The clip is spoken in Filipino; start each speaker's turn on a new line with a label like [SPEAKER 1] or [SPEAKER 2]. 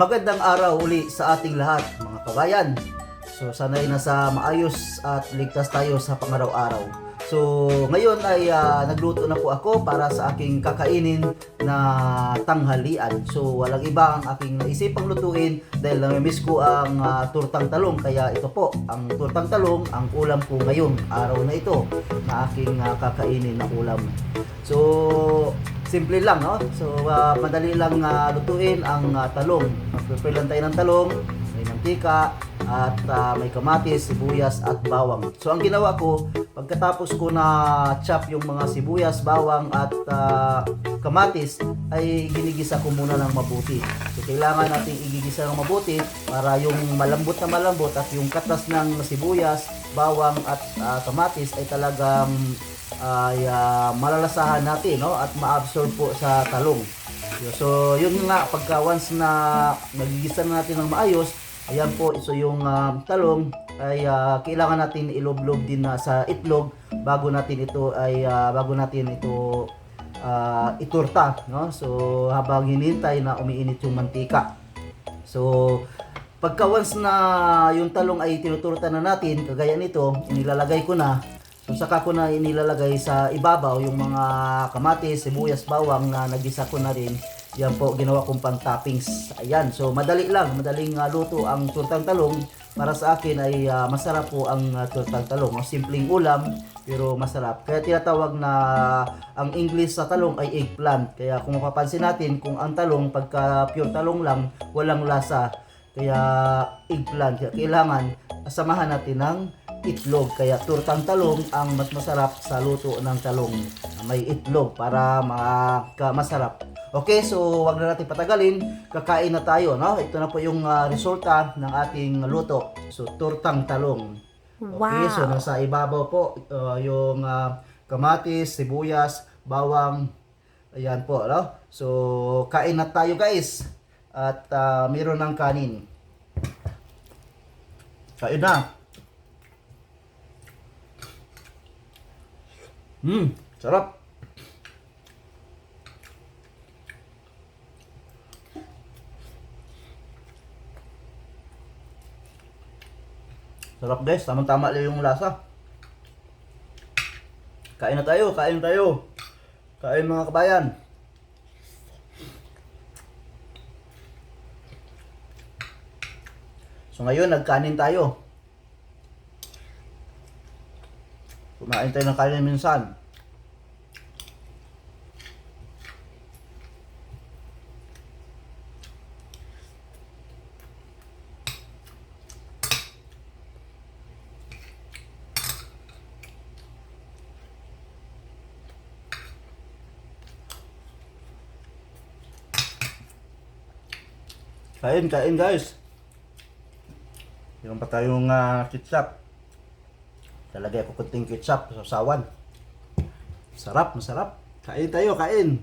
[SPEAKER 1] Magandang araw uli sa ating lahat mga kabayan. So sana'y nasa maayos at ligtas tayo sa pangaraw-araw. So ngayon ay ah, nagluto na po ako para sa aking kakainin na tanghalian. So walang iba ang aking naisipang lutuin dahil namimiss ko ang ah, turtang talong. Kaya ito po, ang turtang talong ang ulam ko ngayon, araw na ito, na aking ah, kakainin na ulam. So simple lang, no? So, ah, madali lang ah, lutuin ang ah, talong. Mag-prepare lang tayo ng talong, may mantika, at ah, may kamatis, sibuyas, at bawang. So, ang ginawa ko, pagkatapos ko na chop yung mga sibuyas, bawang, at ah, kamatis, ay ginigisa ko muna ng mabuti. So, kailangan natin igigisa ng mabuti para yung malambot na malambot at yung katas ng sibuyas, bawang, at ah, kamatis ay talagang ay ah, malalasahan natin no at ma-absorb po sa talong. So yun nga pagka once na nagigisa na natin ng maayos, ayan po so yung ah, talong ay ah, kailangan natin iloblob din na sa itlog bago natin ito ay ah, bago natin ito ah, iturta no. So habang hinintay na umiinit yung mantika. So pagka once na yung talong ay tinuturta na natin, kagaya nito, inilalagay ko na So saka ko na inilalagay sa ibabaw yung mga kamatis, sibuyas, bawang na nagisa ko na rin. Yan po ginawa kong pang toppings. Ayan, so madali lang, madaling ah, luto ang turtang talong. Para sa akin ay ah, masarap po ang ah, turtang talong. O, simpleng ulam pero masarap. Kaya tinatawag na ang English sa talong ay eggplant. Kaya kung mapapansin natin kung ang talong pagka pure talong lang, walang lasa. Kaya eggplant. Kaya kailangan samahan natin ng itlog. Kaya turtang talong ang mas masarap sa luto ng talong. May itlog para maka masarap. Okay, so wag na natin patagalin. Kakain na tayo, no? Ito na po yung ah, resulta ng ating luto. So turtang talong. Okay, so
[SPEAKER 2] Wow.
[SPEAKER 1] nasa ibabaw po ah, yung ah, kamatis, sibuyas, bawang. Ayan po, no? So kain na tayo, guys. At ah, meron ng kanin. Kain na. Hmm, sarap. Sarap guys, tamang-tama lang yung lasa. Kain na tayo, kain tayo. Kain mga kabayan. So ngayon, nagkanin tayo. Kumain tayo ng kanin minsan. Kain, kain guys. Meron pa tayong uh, ketchup. Talagay ko kunting ketchup sa sawan. Sarap, masarap. Kain tayo, kain.